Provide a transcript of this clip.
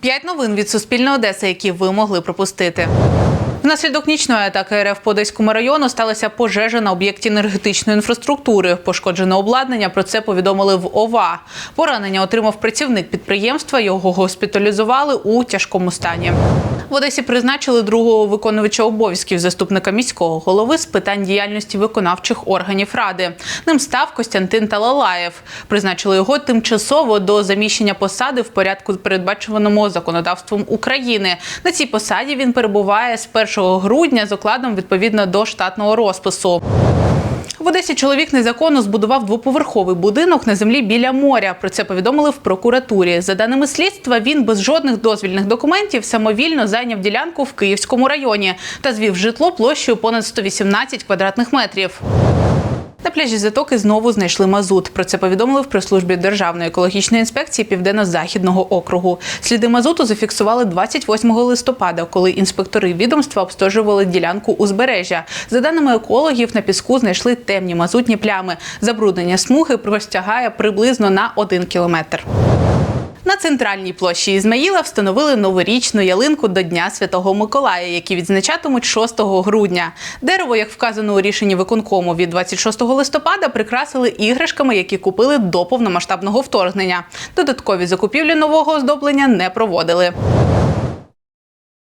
П'ять новин від Суспільної Одеси, які ви могли пропустити. Внаслідок нічної атаки РФ по Одеському району сталася пожежа на об'єкті енергетичної інфраструктури. Пошкоджене обладнання. Про це повідомили в ОВА. Поранення отримав працівник підприємства. Його госпіталізували у тяжкому стані. В Одесі призначили другого виконувача обов'язків заступника міського голови з питань діяльності виконавчих органів ради. Ним став Костянтин Талалаєв. Призначили його тимчасово до заміщення посади в порядку, передбаченому законодавством України. На цій посаді він перебуває з 1 грудня з окладом відповідно до штатного розпису. В Одесі чоловік незаконно збудував двоповерховий будинок на землі біля моря. Про це повідомили в прокуратурі. За даними слідства, він без жодних дозвільних документів самовільно зайняв ділянку в Київському районі та звів житло площею понад 118 квадратних метрів. На пляжі затоки знову знайшли мазут. Про це повідомили в прес-службі Державної екологічної інспекції Південно-Західного округу. Сліди мазуту зафіксували 28 листопада, коли інспектори відомства обстежували ділянку узбережжя. За даними екологів, на піску знайшли темні мазутні плями. Забруднення смуги простягає приблизно на 1 кілометр. На центральній площі Ізмаїла встановили новорічну ялинку до Дня Святого Миколая, які відзначатимуть 6 грудня. Дерево, як вказано у рішенні виконкому від 26 листопада, прикрасили іграшками, які купили до повномасштабного вторгнення. Додаткові закупівлі нового оздоблення не проводили.